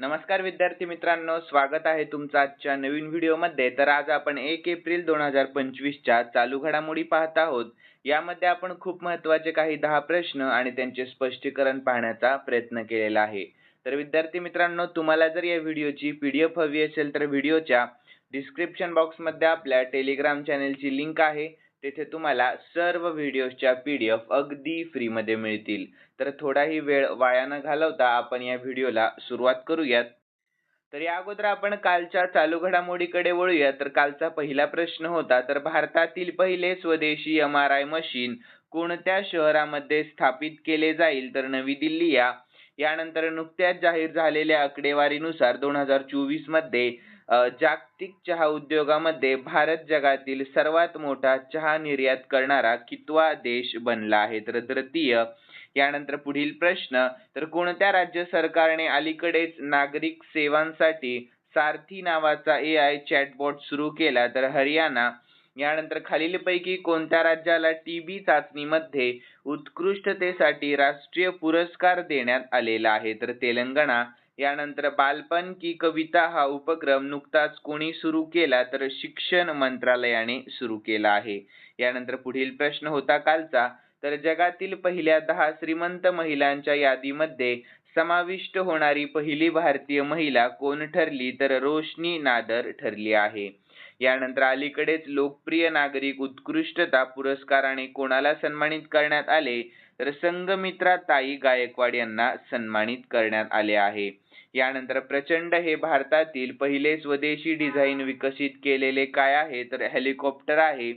नमस्कार विद्यार्थी मित्रांनो स्वागत आहे तुमचं आजच्या नवीन व्हिडिओमध्ये. तर आज आपण एक एप्रिल दोन हजार पंचवीसच्या चालू घडामोडी पाहत आहोत. यामध्ये आपण खूप महत्त्वाचे काही दहा प्रश्न आणि त्यांचे स्पष्टीकरण पाहण्याचा प्रयत्न केलेला आहे. तर विद्यार्थी मित्रांनो तुम्हाला जर या व्हिडिओची पी डी एफ हवी असेल तर व्हिडिओच्या डिस्क्रिप्शन बॉक्समध्ये आपल्या टेलिग्राम चॅनेलची लिंक आहे. तेथे तुम्हाला सर्व व्हिडिओच्या एफ अगदी फ्रीमध्ये मिळतील. तर थोडाही वेळ वाया न घालवता आपण या व्हिडिओला सुरुवात करूयात. तर या अगोदर आपण कालच्या चालू घडामोडीकडे वळूया तर कालचा पहिला प्रश्न होता तर भारतातील पहिले स्वदेशी एम आर आय मशीन कोणत्या शहरामध्ये स्थापित केले जाईल? तर नवी दिल्ली या. यानंतर नुकत्याच जाहीर झालेल्या आकडेवारीनुसार दोन हजार चोवीसमध्ये जागतिक चहा उद्योगामध्ये भारत जगातील सर्वात मोठा चहा निर्यात करणारा कितवा देश बनला आहे? तर तृतीय यानंतर पुढील प्रश्न तर कोणत्या राज्य सरकारने अलीकडेच नागरिक सेवांसाठी सारथी नावाचा ए आय चॅटबॉट सुरू केला? तर हरियाणा यानंतर खालीलपैकी कोणत्या राज्याला टीबी चाचणीमध्ये उत्कृष्टतेसाठी राष्ट्रीय पुरस्कार देण्यात आलेला आहे? तर तेलंगणा यानंतर बालपण की कविता हा उपक्रम नुकताच कोणी सुरू केला तर शिक्षण मंत्रालयाने सुरू केला आहे. यानंतर पुढील प्रश्न होता कालचा तर जगातील पहिल्या दहा श्रीमंत महिलांच्या यादीमध्ये समाविष्ट होणारी पहिली भारतीय महिला कोण ठरली तर रोशनी नादर ठरली आहे. यानंतर अलीकडेच लोकप्रिय नागरिक उत्कृष्टता पुरस्काराने कोणाला सन्मानित करण्यात आले? तर संगमित्रा ताई गायकवाड यांना सन्मानित करण्यात आले आहे. यानंतर प्रचंड हे भारतातील पहिले स्वदेशी डिझाईन विकसित केलेले काय आहे? तर हेलिकॉप्टर आहे.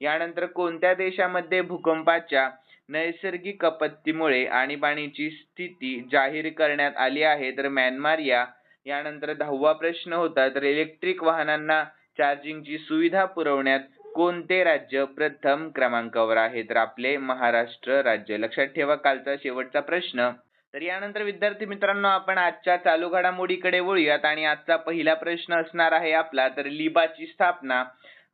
यानंतर कोणत्या देशामध्ये भूकंपाच्या नैसर्गिक आपत्तीमुळे आणीबाणीची स्थिती जाहीर करण्यात आली आहे? तर म्यानमार या. यानंतर दहावा प्रश्न होता तर इलेक्ट्रिक वाहनांना चार्जिंगची सुविधा पुरवण्यात कोणते राज्य प्रथम क्रमांकावर आहे? तर आपले महाराष्ट्र राज्य. लक्षात ठेवा कालचा शेवटचा प्रश्न. तर यानंतर विद्यार्थी मित्रांनो आपण आजच्या चालू घडामोडीकडे वळूयात आणि आजचा पहिला प्रश्न असणार आहे आपला तर लिबाची स्थापना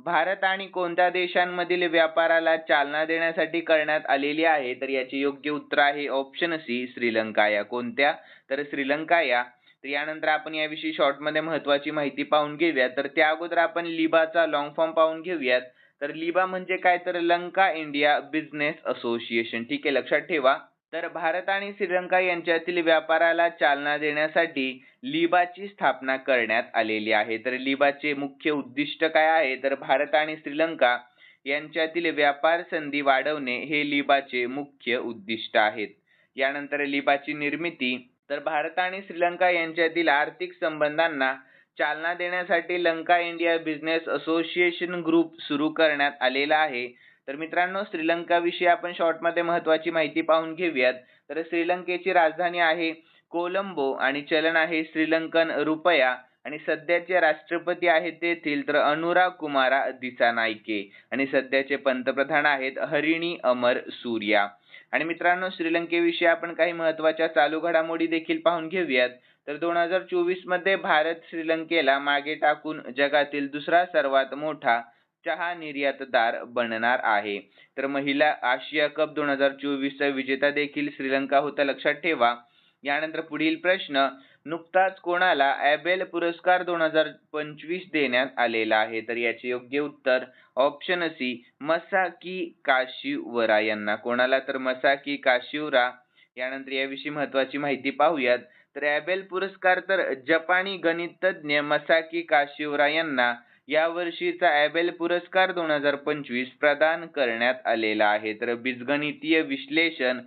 भारत आणि कोणत्या देशांमधील व्यापाराला चालना देण्यासाठी करण्यात आलेली आहे? तर याचे योग्य उत्तर आहे ऑप्शन सी श्रीलंका. या कोणत्या? तर श्रीलंका या. तर यानंतर आपण याविषयी शॉर्टमध्ये महत्वाची माहिती पाहून घेऊयात. तर त्या अगोदर आपण लिबाचा लॉंग फॉर्म पाहून घेऊयात. तर लिबा म्हणजे काय? तर लंका इंडिया बिझनेस असोसिएशन. ठीक आहे लक्षात ठेवा. तर भारत आणि श्रीलंका यांच्यातील व्यापाराला चालना देण्यासाठी लिबाची स्थापना करण्यात आलेली आहे. तर लिबाचे मुख्य उद्दिष्ट काय आहे? तर भारत आणि श्रीलंका यांच्यातील व्यापार संधी वाढवणे हे लिबाचे मुख्य उद्दिष्ट आहेत. यानंतर लिबाची निर्मिती तर भारत आणि श्रीलंका यांच्यातील आर्थिक संबंधांना चालना देण्यासाठी Lanka India Business Association group सुरू करण्यात आलेला आहे. तर मित्रांनो श्रीलंका विषयी आपण शॉर्टमध्ये महत्त्वाची महत्वाची माहिती पाहून घेऊयात. तर श्रीलंकेची राजधानी आहे कोलंबो आणि चलन आहे श्रीलंकन रुपया. आणि सध्याचे राष्ट्रपती आहेत तेथील तर अनुरा कुमारा दिसानायके. आणि सध्याचे पंतप्रधान आहेत हरिणी अमर सूर्या. आणि मित्रांनो श्रीलंकेविषयी आपण काही महत्त्वाच्या चालू घडामोडी देखील पाहून घेऊयात. तर दोन हजार चोवीसमध्ये भारत श्रीलंकेला मागे टाकून जगातील दुसरा सर्वात मोठा चहा निर्यातदार बनणार आहे. तर महिला आशिया कप दोन हजार चोवीसचा विजेता देखील श्रीलंका होता. लक्षात ठेवा. यानंतर पुढील प्रश्न नुकताच कोणाला ॲबेल पुरस्कार दोन हजार पंचवीस देण्यात आलेला आहे? तर याचे योग्य उत्तर ऑप्शन सी मसाकी काशिवरा यांना. कोणाला तर मसाकी काशिवरा? यानंतर याविषयी महत्वाची माहिती पाहूयात. तर ॲबेल पुरस्कार तर जपानी गणितज्ञ मसाकी काशिवरा यांना या वर्षीचा ॲबेल पुरस्कार दोन हजार पंचवीस प्रदान करण्यात आलेला आहे. तर बीजगणितीय विश्लेषण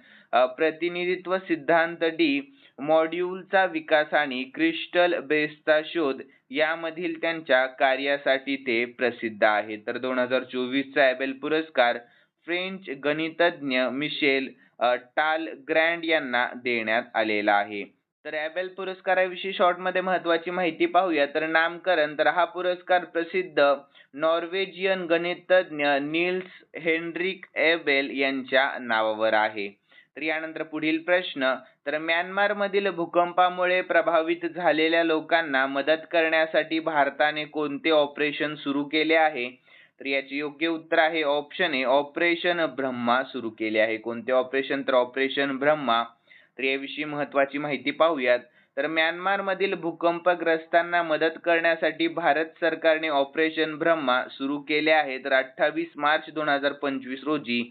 प्रतिनिधित्व सिद्धांत डी मॉड्यूलचा विकास आणि क्रिस्टल बेसचा शोध यामधील त्यांच्या कार्यासाठी ते प्रसिद्ध आहे. तर दोन हजार चोवीसचा ॲबेल पुरस्कार फ्रेंच गणितज्ञ मिशेल टाल ग्रँड यांना देण्यात आलेला आहे. तर ॲबेल पुरस्काराविषयी शॉर्टमध्ये महत्त्वाची महत्वाची माहिती पाहूया. तर नामकरण तर हा पुरस्कार प्रसिद्ध नॉर्वेजियन गणितज्ञ नील्स हेनरिक एबेल यांच्या नावावर आहे. तर यानंतर पुढील प्रश्न तर म्यानमार मधील भूकंपामुळे प्रभावित झालेल्या लोकांना मदत करण्यासाठी भारताने कोणते ऑपरेशन सुरू केले आहे? तर याचे योग्य उत्तर आहे ऑप्शन ए ऑपरेशन ब्रह्मा सुरू केले आहे. कोणते ऑपरेशन? तर ऑपरेशन ब्रह्मा तर याविषयी महत्वाची माहिती पाहूयात. तर म्यानमारमधील भूकंपग्रस्तांना मदत करण्यासाठी भारत सरकारने ऑपरेशन ब्रह्मा सुरू केले आहे तर अठ्ठावीस मार्च दोन हजार पंचवीस रोजी.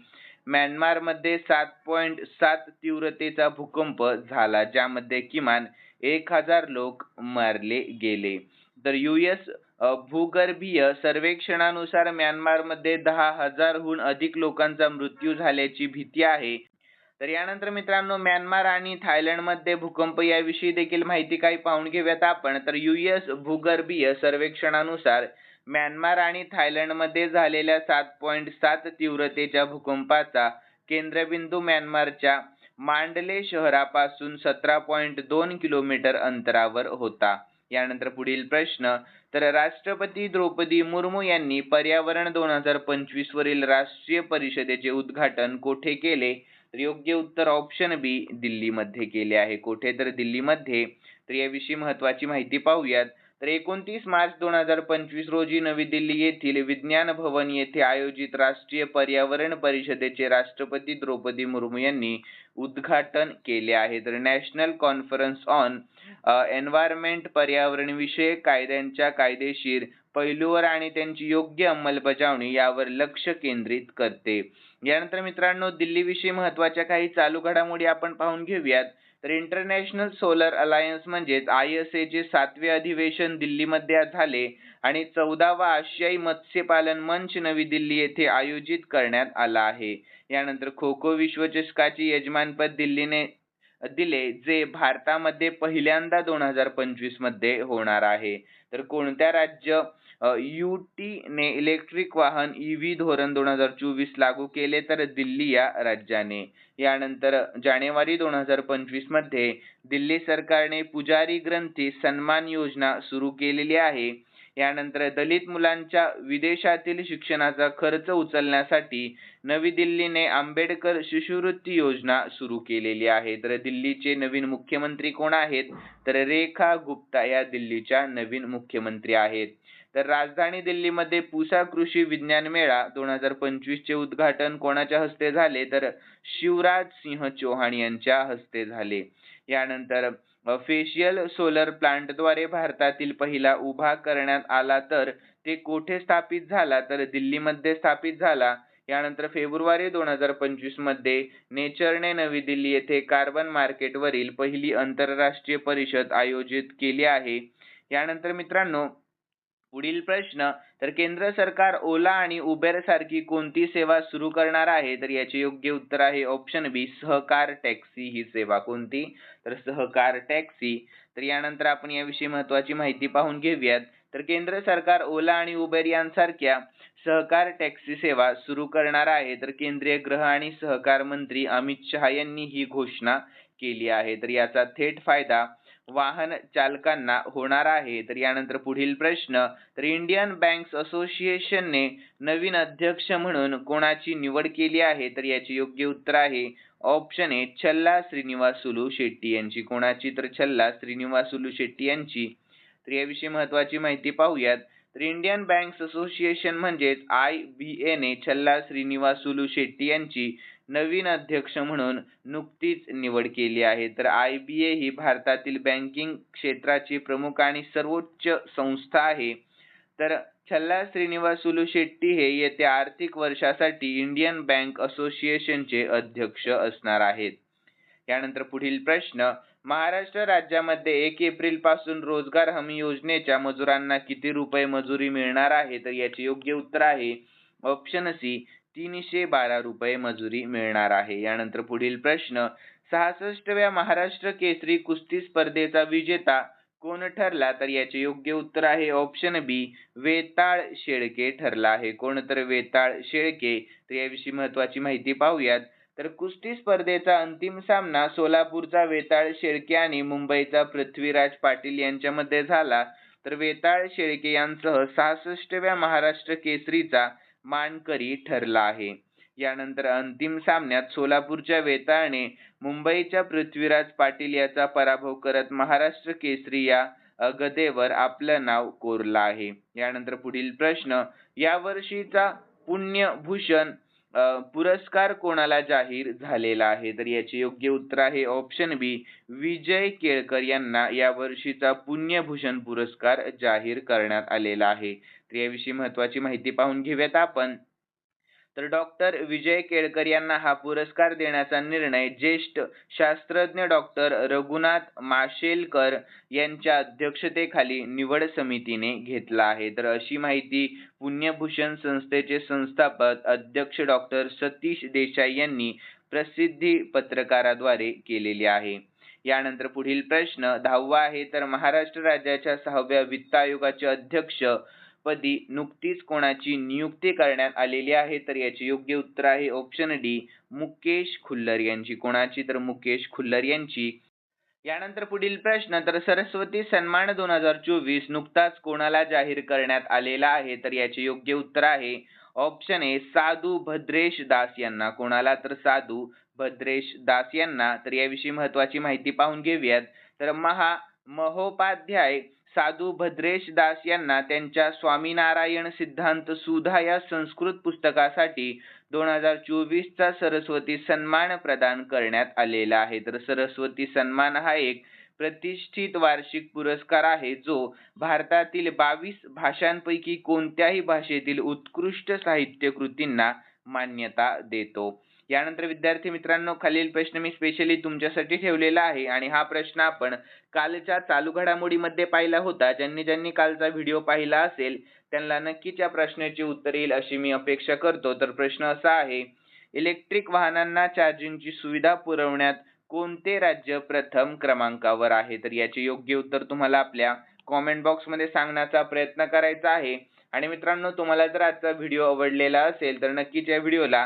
म्यानमारमध्ये सात पॉईंट सात तीव्रतेचा भूकंप झाला ज्यामध्ये किमान एक हजार लोक मारले गेले. तर युएस भूगर्भीय सर्वेक्षणानुसार म्यानमारमध्ये दहा हजारहून अधिक लोकांचा मृत्यू झाल्याची भीती आहे. तर यानंतर मित्रांनो म्यानमार आणि थायलंडमध्ये भूकंप याविषयी देखील माहिती काही पाहून घेऊयात आपण. तर युएस भूगर्भीय सर्वेक्षणानुसार म्यानमार आणि थायलंडमध्ये झालेल्या सात पॉईंट सात तीव्रतेच्या भूकंपाचा केंद्रबिंदू म्यानमारच्या मांडले शहरापासून सतरा पॉईंट दोन किलोमीटर अंतरावर होता. यानंतर पुढील प्रश्न तर राष्ट्रपती द्रौपदी मुर्मू यांनी पर्यावरण दोन हजार पंचवीस वरील राष्ट्रीय परिषदेचे उद्घाटन कोठे केले? तर योग्य उत्तर ऑप्शन बी दिल्लीमध्ये केले आहे. कोठे? तर दिल्लीमध्ये. तर याविषयी महत्वाची माहिती पाहूयात. तर एकोणतीस मार्च दोन हजार पंचवीस रोजी नवी दिल्ली येथील विज्ञान भवन येथे आयोजित राष्ट्रीय पर्यावरण परिषदेचे राष्ट्रपती द्रौपदी मुर्मू यांनी उद्घाटन केले आहे. तर नॅशनल कॉन्फरन्स ऑन एन्व्हायरमेंट पर्यावरण विषयक कायद्यांच्या कायदेशीर पैलूवर आणि त्यांची योग्य अंमलबजावणी यावर लक्ष केंद्रित करते. यानंतर मित्रांनो दिल्लीविषयी महत्त्वाच्या महत्त्वाच्या काही चालू घडामोडी आपण पाहून घेऊयात. तर इंटरनॅशनल सोलर अलायन्स म्हणजेच आय एस एचे सातवे अधिवेशन दिल्लीमध्ये झाले आणि चौदावा आशियाई मत्स्यपालन मंच नवी दिल्ली येथे आयोजित करण्यात आला आहे. यानंतर खो खो विश्वचषकाचे यजमानपद दिल्लीने दिले जे भारतामध्ये पहिल्यांदा दोन हजार पंचवीसमध्ये होणार आहे. तर कोणत्या राज्य युटी ने इलेक्ट्रिक वाहन ईव्ही धोरण दोन हजार चोवीस लागू केले तर दिल्ली या राज्याने. यानंतर जानेवारी दोन हजार पंचवीसमध्ये दिल्ली सरकारने पुजारी ग्रंथी सन्मान योजना सुरू केलेली आहे. यानंतर दलित मुलांच्या विदेशातील शिक्षणाचा खर्च उचलण्यासाठी नवी दिल्लीने आंबेडकर शिष्यवृत्ती योजना सुरू केलेली आहे. तर दिल्लीचे नवीन मुख्यमंत्री कोण आहेत? तर रेखा गुप्ता या दिल्लीच्या नवीन मुख्यमंत्री आहेत. तर राजधानी दिल्लीमध्ये पुसा कृषी विज्ञान मेळा दोन हजार पंचवीसचे उद्घाटन कोणाच्या हस्ते झाले? तर शिवराज सिंह चौहान यांच्या हस्ते झाले. यानंतर फेशियल सोलर प्लांटद्वारे भारतातील पहिला उभा करण्यात आला तर ते कोठे स्थापित झाला? तर दिल्लीमध्ये स्थापित झाला. यानंतर फेब्रुवारी दोन हजार पंचवीसमध्ये नेचरने नवी दिल्ली येथे कार्बन मार्केटवरील पहिली आंतरराष्ट्रीय परिषद आयोजित केली आहे. यानंतर मित्रांनो पुढील प्रश्न तर केंद्र सरकार ओला आणि उबेर सारखी कोणती सेवा सुरू करणार आहे? तर याचे योग्य उत्तर आहे ऑप्शन बी सहकार टॅक्सी. ही सेवा कोणती? तर सहकार टॅक्सी. तर यानंतर आपण याविषयी महत्वाची माहिती पाहून घेऊयात. तर केंद्र सरकार ओला आणि उबेर यांसारख्या सहकार टॅक्सी सेवा सुरू करणार आहे. तर केंद्रीय गृह आणि सहकार मंत्री अमित शहा यांनी ही घोषणा केली आहे. तर याचा थेट फायदा वाहन चालकांना होणार आहे. तर यानंतर पुढील प्रश्न तर इंडियन बँक्स असोसिएशनने नवीन अध्यक्ष म्हणून कोणाची निवड केली आहे? तर याचे योग्य उत्तर आहे. ऑप्शन ए छल्ला श्रीनिवासुलू शेट्टी यांची. कोणाची? तर छल्ला श्रीनिवासुलू शेट्टी यांची. तर याविषयी महत्वाची माहिती पाहूयात. तर इंडियन बँक्स असोसिएशन म्हणजेच आय बी एने छल्ला श्रीनिवासुलू शेट्टी यांची नवीन अध्यक्ष म्हणून नुकतीच निवड केली आहे. तर आय बी ए ही भारतातील बँकिंग क्षेत्राची प्रमुख आणि सर्वोच्च संस्था आहे. तर छल्ला श्रीनिवासुलू शेट्टी हे येत्या आर्थिक वर्षासाठी इंडियन बँक असोसिएशनचे अध्यक्ष असणार आहेत. यानंतर पुढील प्रश्न महाराष्ट्र राज्यामध्ये एक एप्रिलपासून रोजगार हमी योजनेच्या मजुरांना किती रुपये मजुरी मिळणार आहे? तर याचे योग्य उत्तर आहे ऑप्शन सी तीनशे बारा रुपये मजुरी मिळणार आहे. यानंतर पुढील प्रश्न सहासष्टव्या महाराष्ट्र केसरी कुस्ती स्पर्धेचा विजेता कोण ठरला? तर याचे योग्य उत्तर आहे ऑप्शन बी वेताळ शेळके ठरला आहे. कोण तर वेताळ शेळके? तर याविषयी महत्वाची माहिती पाहूयात. तर कुस्ती स्पर्धेचा अंतिम सामना सोलापूरचा वेताळ शेळके आणि मुंबईचा पृथ्वीराज पाटील यांच्यामध्ये झाला. तर वेताळ शेळके यांसह सहासष्टव्या महाराष्ट्र केसरीचा मानकरी ठरला आहे. यानंतर अंतिम सामन्यात सोलापूरच्या वेताळने मुंबईच्या पृथ्वीराज पाटील याचा पराभव करत महाराष्ट्र केसरी या गदेवर आपलं नाव कोरलं आहे. यानंतर पुढील प्रश्न या वर्षीचा पुण्यभूषण पुरस्कार कोणाला जाहीर झालेला आहे? तर याचे योग्य उत्तर आहे ऑप्शन बी विजय केळकर यांना या वर्षीचा पुण्यभूषण पुरस्कार जाहीर करण्यात आलेला आहे. तर याविषयी महत्वाची माहिती पाहून घेऊयात आपण. तर डॉक्टर विजय केळकर यांना हा पुरस्कार देण्याचा निर्णय ज्येष्ठ शास्त्रज्ञ डॉक्टर रघुनाथ माशेलकर यांच्या अध्यक्षतेखाली निवड समितीने घेतला आहे. तर अशी माहिती पुण्यभूषण संस्थेचे संस्थापक अध्यक्ष डॉक्टर सतीश देसाई यांनी प्रसिद्धी पत्रकाराद्वारे केलेली आहे. यानंतर पुढील प्रश्न दहावा आहे तर महाराष्ट्र राज्याच्या सहाव्या वित्त आयोगाचे अध्यक्ष पदी नुकतीच कोणाची नियुक्ती करण्यात आलेली आहे तर याचे योग्य उत्तर आहे ऑप्शन डी मुकेश खुल्लर यांची. कोणाची? तर मुकेश खुल्लर यांची. यानंतर पुढील प्रश्न तर सरस्वती सन्मान दोन हजार चोवीस नुकताच कोणाला जाहीर करण्यात आलेला आहे? तर याचे योग्य उत्तर आहे ऑप्शन ए साधू भद्रेश दास यांना. कोणाला? तर साधू भद्रेश दास यांना. तर याविषयी महत्वाची माहिती पाहून घेऊयात. तर महा महोपाध्याय साधू भद्रेश दास यांना त्यांच्या स्वामीनारायण सिद्धांत सुधा या संस्कृत पुस्तकासाठी दोन हजार चोवीसचा सरस्वती सन्मान प्रदान करण्यात आलेला आहे. तर सरस्वती सन्मान हा एक प्रतिष्ठित वार्षिक पुरस्कार आहे जो भारतातील बावीस भाषांपैकी कोणत्याही भाषेतील उत्कृष्ट साहित्य कृतींना मान्यता देतो. यानंतर विद्यार्थी मित्रांनो खालील प्रश्न मी स्पेशली तुमच्यासाठी ठेवलेला आहे. आणि हा प्रश्न आपण कालच्या चालू घडामोडीमध्ये पाहिला होता. ज्यांनी ज्यांनी कालचा व्हिडिओ पाहिला असेल त्यांना नक्कीच या प्रश्नाची उत्तर येईल अशी मी अपेक्षा करतो. तर प्रश्न असा आहे इलेक्ट्रिक वाहनांना चार्जिंगची सुविधा पुरवण्यात कोणते राज्य प्रथम क्रमांकावर आहे? तर याचे योग्य उत्तर तुम्हाला आपल्या कॉमेंट बॉक्समध्ये सांगण्याचा प्रयत्न करायचा आहे. आणि मित्रांनो तुम्हाला जर आजचा व्हिडिओ आवडलेला असेल तर नक्कीच या व्हिडिओला